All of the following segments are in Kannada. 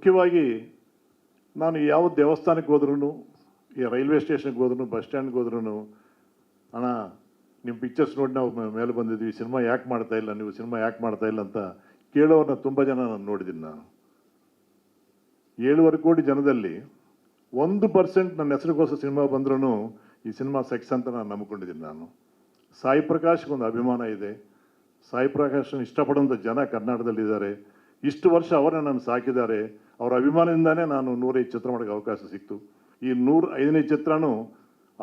ಮುಖ್ಯವಾಗಿ ನಾನು ಯಾವ ದೇವಸ್ಥಾನಕ್ಕೆ ಹೋದ್ರೂ ಈ ರೈಲ್ವೆ ಸ್ಟೇಷನ್ಗೆ ಹೋದ್ರೂ ಬಸ್ ಸ್ಟ್ಯಾಂಡ್ಗೆ ಹೋದ್ರೂ ಅಣ್ಣ ನಿಮ್ಮ ಪಿಕ್ಚರ್ಸ್ ನೋಡಿ ನಾವು ಮೇಲೆ ಬಂದಿದ್ವಿ ಸಿನಿಮಾ ಯಾಕೆ ಮಾಡ್ತಾ ಇಲ್ಲ, ನೀವು ಸಿನಿಮಾ ಯಾಕೆ ಮಾಡ್ತಾ ಇಲ್ಲ ಅಂತ ಕೇಳೋರನ್ನ ತುಂಬ ಜನ ನಾನು ನೋಡಿದ್ದೀನಿ ನಾನು. ಏಳುವರೆ ಕೋಟಿ ಜನದಲ್ಲಿ ಒಂದು ಪರ್ಸೆಂಟ್ ನನ್ನ ಹೆಸರಿಗೋಸ್ಕರ ಸಿನಿಮಾ ಬಂದ್ರೂ ಈ ಸಿನಿಮಾ ಸೆಕ್ಸ್ ಅಂತ ನಾನು ನಂಬ್ಕೊಂಡಿದ್ದೀನಿ ನಾನು. ಸಾಯಿ ಪ್ರಕಾಶ್ಗೆ ಒಂದು ಅಭಿಮಾನ ಇದೆ. ಸಾಯಿ ಪ್ರಕಾಶ್ ಇಷ್ಟಪಡುವಂಥ ಜನ ಕರ್ನಾಟಕದಲ್ಲಿದ್ದಾರೆ. ಇಷ್ಟು ವರ್ಷ ಅವರೇ ನಾನು ಸಾಕಿದ್ದಾರೆ, ಅವರ ಅಭಿಮಾನದಿಂದಾನೇ ನಾನು ನೂರೈದು ಚಿತ್ರ ಮಾಡೋಕ್ಕೆ ಅವಕಾಶ ಸಿಕ್ತು. ಈ ನೂರ ಐದನೇ ಚಿತ್ರನೂ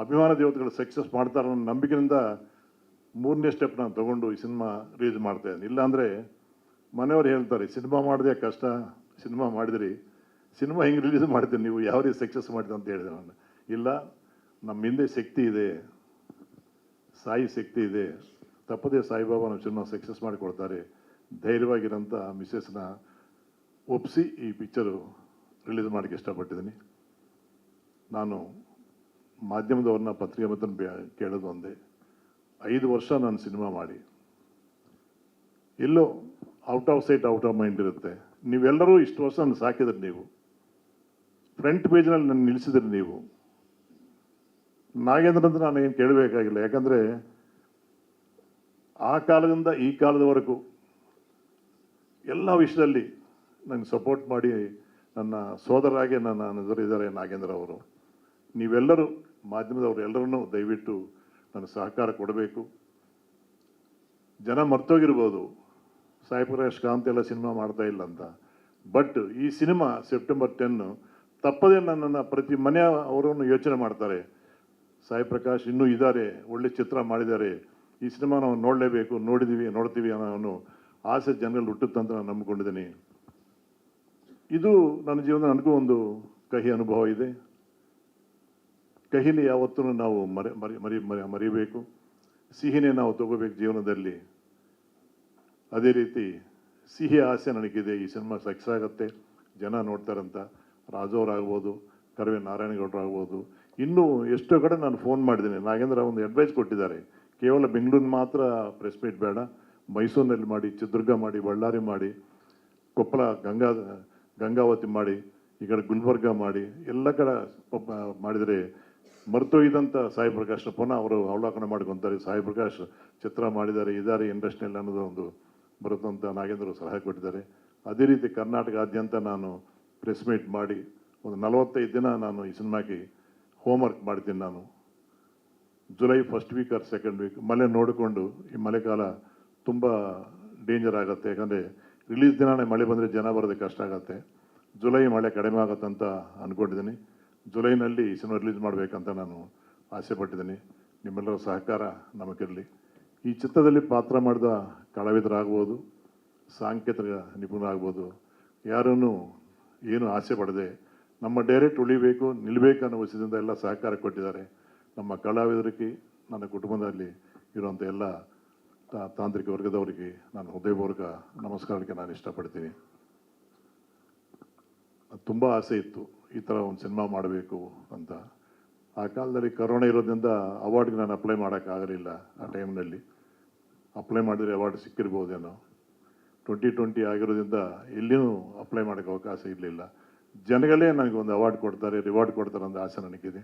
ಅಭಿಮಾನ ದೇವತೆಗಳು ಸಕ್ಸಸ್ ಮಾಡ್ತಾರೆ ಅನ್ನೋ ನಂಬಿಕೆಯಿಂದ ಮೂರನೇ ಸ್ಟೆಪ್ ನಾನು ತೊಗೊಂಡು ಈ ಸಿನಿಮಾ ರಿಲೀಸ್ ಮಾಡ್ತಾ ಇದ್ದೀನಿ. ಇಲ್ಲಾಂದರೆ ಮನೆಯವರು ಹೇಳ್ತಾರೆ, ಸಿನಿಮಾ ಮಾಡಿದೆ ಕಷ್ಟ, ಸಿನಿಮಾ ಮಾಡಿದ್ರಿ. ಸಿನಿಮಾ ಹೆಂಗೆ ರಿಲೀಸ್ ಮಾಡ್ತೀನಿ ನೀವು? ಯಾವ ರೀತಿ ಸಕ್ಸಸ್ ಮಾಡಿದೆ ಅಂತ ಹೇಳಿದೆ ನಾನು ಇಲ್ಲ, ನಮ್ಮ ಹಿಂದೆ ಶಕ್ತಿ ಇದೆ, ಸಾಯಿ ಶಕ್ತಿ ಇದೆ. ತಪ್ಪದೇ ಸಾಯಿಬಾಬಾ ನಮ್ಮ ಸಿನಿಮಾ ಸಕ್ಸಸ್ ಮಾಡಿಕೊಡ್ತಾರೆ. ಧೈರ್ಯವಾಗಿರೋಂಥ ಮಿಸ್ಸಸ್ನ ಒಪ್ಪಿಸಿ ಈ ಪಿಕ್ಚರು ರಿಲೀಸ್ ಮಾಡೋಕ್ಕೆ ಇಷ್ಟಪಟ್ಟಿದ್ದೀನಿ. ನಾನು ಮಾಧ್ಯಮದವ್ರನ್ನ ಪತ್ರಿಕೆ ಮತ್ತು ಕೇಳೋದು ಒಂದೇ. ಐದು ವರ್ಷ ನಾನು ಸಿನಿಮಾ ಮಾಡಿ. ಎಲ್ಲೋ out of sight, out of mind ಇರುತ್ತೆ. ನೀವೆಲ್ಲರೂ ಇಷ್ಟು ವರ್ಷ ನಾನು ಸಾಕಿದ್ರಿ ನೀವು. ಫ್ರಂಟ್ ಪೇಜ್ನಲ್ಲಿ ನನ್ನ ನಿಲ್ಲಿಸಿದ್ರಿ ನೀವು. ನಾಗೇಂದ್ರ ಅಂತ ನಾನು ಏನು ಕೇಳಬೇಕಾಗಿಲ್ಲ. ಯಾಕಂದರೆ ಆ ಕಾಲದಿಂದ ಈ ಕಾಲದವರೆಗೂ ಎಲ್ಲ ವಿಷಯದಲ್ಲಿ ನನಗೆ ಸಪೋರ್ಟ್ ಮಾಡಿ ನನ್ನ ಸೋದರಾಗೆ ನನ್ನ ಎದುರಿದ್ದಾರೆ ನಾಗೇಂದ್ರ ಅವರು. ನೀವೆಲ್ಲರೂ ಮಾಧ್ಯಮದವರು ಎಲ್ಲರನ್ನೂ ದಯವಿಟ್ಟು ನನಗೆ ಸಹಕಾರ ಕೊಡಬೇಕು. ಜನ ಮರ್ತೋಗಿರ್ಬೋದು. ಸಾಯಿ ಪ್ರಕಾಶ್ ಕಾಂತ್ ಎಲ್ಲ ಸಿನಿಮಾ ಮಾಡ್ತಾ ಇಲ್ಲ ಅಂತ. ಬಟ್ ಈ ಸಿನಿಮಾ ಸೆಪ್ಟೆಂಬರ್ ಟೆನ್ನು ತಪ್ಪದೇ ನನ್ನನ್ನು ಪ್ರತಿ ಮನೆಯ ಅವರನ್ನು ಯೋಚನೆ ಮಾಡ್ತಾರೆ. ಸಾಯಿ ಪ್ರಕಾಶ್ ಇನ್ನೂ ಇದ್ದಾರೆ, ಒಳ್ಳೆ ಚಿತ್ರ ಮಾಡಿದ್ದಾರೆ. ಈ ಸಿನಿಮಾ ನಾವು ನೋಡಲೇಬೇಕು ನೋಡಿದ್ದೀವಿ ನೋಡ್ತೀವಿ ಅನ್ನೋ ಆಸೆ ಜನರಲ್ಲಿ ಹುಟ್ಟುತ್ತಂತ ನಾನು ನಂಬಿಕೊಂಡಿದ್ದೀನಿ. ಇದು ನನ್ನ ಜೀವನ ನನಗೂ ಒಂದು ಕಹಿ ಅನುಭವ ಇದೆ. ಕಹಿಲಿ ಯಾವತ್ತೂ ನಾವು ಮರೆ, ಮರಿ ಮರಿ ಮರಿ, ಮರಿಬೇಕು. ಸಿಹಿನೇ ನಾವು ತಗೋಬೇಕು ಜೀವನದಲ್ಲಿ. ಅದೇ ರೀತಿ ಸಿಹಿ ಆಸೆ ನನಗಿದೆ. ಈ ಸಿನಿಮಾ ಸಕ್ಸಸ್ ಆಗುತ್ತೆ. ಜನ ನೋಡ್ತಾರಂತ. ರಾಜವ್ರಾಗ್ಬೋದು ಕರವೇ ನಾರಾಯಣಗೌಡ್ರು ಆಗ್ಬೋದು ಇನ್ನೂ ಎಷ್ಟೋ ಕಡೆ ನಾನು ಫೋನ್ ಮಾಡಿದ್ದೀನಿ. ನಾಗೇಂದ್ರ ಒಂದು ಅಡ್ವೈಸ್ ಕೊಟ್ಟಿದ್ದಾರೆ. ಕೇವಲ ಬೆಂಗಳೂರಿನ ಮಾತ್ರ ಪ್ರೆಸ್ ಮೀಟ್ ಬೇಡ. ಮೈಸೂರಿನಲ್ಲಿ ಮಾಡಿ, ಚಿತ್ರದುರ್ಗ ಮಾಡಿ, ಬಳ್ಳಾರಿ ಮಾಡಿ, ಕೊಪ್ಪಳ, ಗಂಗಾ, ಗಂಗಾವತಿ ಮಾಡಿ, ಈ ಕಡೆ ಗುಲ್ಬರ್ಗ ಮಾಡಿ, ಎಲ್ಲ ಕಡೆ ಮಾಡಿದರೆ ಮರೆತೋಗಿದ್ದಂಥ ಸಾಯಿ ಪ್ರಕಾಶ್ ಪುನಃ ಅವರು ಅವಲೋಕನ ಮಾಡ್ಕೊತಾರೆ. ಸಾಯಿ ಪ್ರಕಾಶ್ ಚಿತ್ರ ಮಾಡಿದ್ದಾರೆ, ಇದ್ದಾರೆ ಇಂಡಸ್ಟ್ರಿಯಲ್ಲಿ ಅನ್ನೋದು ಒಂದು ಬರುತ್ತಂತ ನಾಗೇಂದ್ರ ಸಲಹೆ ಕೊಟ್ಟಿದ್ದಾರೆ. ಅದೇ ರೀತಿ ಕರ್ನಾಟಕಾದ್ಯಂತ ನಾನು ಪ್ರೆಸ್ ಮೀಟ್ ಮಾಡಿ ಒಂದು ನಲವತ್ತೈದು ದಿನ ನಾನು ಈ ಸಿನಿಮಾಗೆ ಹೋಮ್ವರ್ಕ್ ಮಾಡ್ತೀನಿ ನಾನು. July first week or second week ಮಳೆ ನೋಡಿಕೊಂಡು ಈ ಮಳೆಗಾಲ ತುಂಬ ಡೇಂಜರ್ ಆಗುತ್ತೆ. ಯಾಕಂದರೆ ರಿಲೀಸ್ ದಿನಾನೇ ಮಳೆ ಬಂದರೆ ಜನ ಬರೋದಕ್ಕೆ ಕಷ್ಟ ಆಗುತ್ತೆ. ಜುಲೈ ಮಳೆ ಕಡಿಮೆ ಆಗುತ್ತೆ ಅಂತ ಅಂದ್ಕೊಂಡಿದ್ದೀನಿ ಜುಲೈನಲ್ಲಿ ಈ ಸಿನಿಮಾ ರಿಲೀಸ್ ಮಾಡಬೇಕಂತ ನಾನು ಆಸೆ ಪಟ್ಟಿದ್ದೀನಿ ನಿಮ್ಮೆಲ್ಲರ ಸಹಕಾರ ನಮಗಿರಲಿ. ಈ ಚಿತ್ರದಲ್ಲಿ ಪಾತ್ರ ಮಾಡಿದ ಕಲಾವಿದರಾಗ್ಬೋದು, ಸಾಂಕೇತಿಕ ನಿಪುಣರಾಗ್ಬೋದು, ಯಾರನ್ನು ಏನು ಆಸೆ ಪಡದೆ ನಮ್ಮ ಡೈರೆಕ್ಟ್ ಉಳಿಬೇಕು ನಿಲ್ಲಬೇಕು ಅನ್ನೋ ವಿಷಯದಿಂದ ಎಲ್ಲ ಸಹಕಾರ ಕೊಟ್ಟಿದ್ದಾರೆ. ನಮ್ಮ ಕಲಾವಿದರಿಗೆ, ನನ್ನ ಕುಟುಂಬದಲ್ಲಿ ಇರುವಂಥ ಎಲ್ಲ ತಾಂತ್ರಿಕ ವರ್ಗದವರಿಗೆ ನಾನು ಹೃದಯಪೂರ್ವಕ ನಮಸ್ಕಾರಕ್ಕೆ ನಾನು ಇಷ್ಟಪಡ್ತೀನಿ. ತುಂಬ ಆಸೆ ಇತ್ತು. ಈ ಥರ ಒಂದು ಸಿನಿಮಾ ಮಾಡಬೇಕು ಅಂತ. ಆ ಕಾಲದಲ್ಲಿ ಕರೋನಾ ಇರೋದ್ರಿಂದ ಅವಾರ್ಡ್ಗೆ ನಾನು ಅಪ್ಲೈ ಮಾಡೋಕ್ಕಾಗಲಿಲ್ಲ ಆ ಟೈಮ್ನಲ್ಲಿ ಅಪ್ಲೈ ಮಾಡಿದರೆ ಅವಾರ್ಡ್ ಸಿಕ್ಕಿರ್ಬೋದೇನೋ. ಟ್ವೆಂಟಿ ಟ್ವೆಂಟಿ ಆಗಿರೋದ್ರಿಂದ ಎಲ್ಲಿಯೂ ಅಪ್ಲೈ ಮಾಡೋಕ್ಕೆ ಅವಕಾಶ ಇರಲಿಲ್ಲ. ಜನಗಳೇ ನನಗೆ ಒಂದು ಅವಾರ್ಡ್ ಕೊಡ್ತಾರೆ ರಿವಾರ್ಡ್ ಕೊಡ್ತಾರೆ ಅಂತ ಆಸೆ ನನಗಿದೆ.